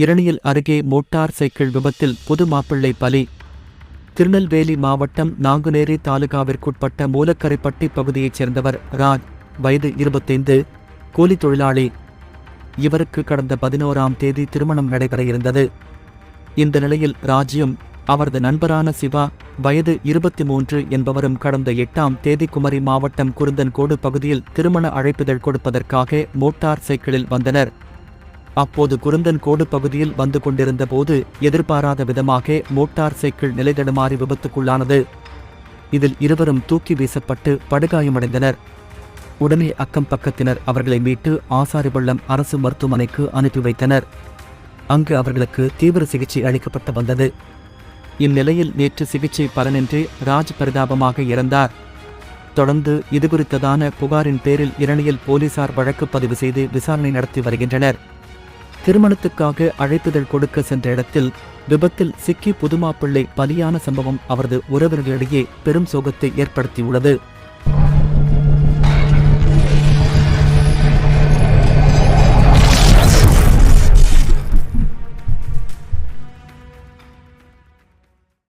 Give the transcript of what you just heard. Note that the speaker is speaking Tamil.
இரணியல் அருகே மோட்டார் சைக்கிள் விபத்தில் புது மாப்பிள்ளை பலி. திருநெல்வேலி மாவட்டம் நாங்குநேரி தாலுகாவிற்குட்பட்ட மூலக்கரைப்பட்டி பகுதியைச் சேர்ந்தவர் ராஜ் வயது இருபத்தைந்து கூலி தொழிலாளி. இவருக்கு கடந்த பதினோராம் தேதி திருமணம் நடைபெற இருந்தது இந்த நிலையில் ராஜ்யும் அவரது நண்பரான சிவா வயது இருபத்தி மூன்று என்பவரும் கடந்த எட்டாம் தேதி குமரி மாவட்டம் குருந்தன்கோடு பகுதியில் திருமண அழைப்பிதழ் கொடுப்பதற்காக மோட்டார் சைக்கிளில் வந்தனர். அப்போது குருந்தன் கோடு பகுதியில் வந்து கொண்டிருந்த போது எதிர்பாராத விதமாக மோட்டார் சைக்கிள் நிலைதடுமாறி விபத்துக்குள்ளானது. இதில் இருவரும் தூக்கி வீசப்பட்டு படுகாயமடைந்தனர். உடனே அக்கம் பக்கத்தினர் அவர்களை மீட்டு ஆசாரிபள்ளம் அரசு மருத்துவமனைக்கு அனுப்பி வைத்தனர். அங்கு அவர்களுக்கு தீவிர சிகிச்சை அளிக்கப்பட்டு வந்தது. இந்நிலையில் நேற்று சிகிச்சை பலனின்றி ராஜ் பரிதாபமாக இறந்தார். தொடர்ந்து இதுகுறித்ததான புகாரின் பேரில் இரணியல் போலீசார் வழக்கு பதிவு செய்து விசாரணை நடத்தி வருகின்றனர். திருமணத்துக்காக அழைப்புதல் கொடுக்க சென்ற இடத்தில் விபத்தில் சிக்கி புதுமாப்பிள்ளை பலியான சம்பவம் அவரது உறவினர்களிடையே பெரும் சோகத்தை ஏற்படுத்தியுள்ளது.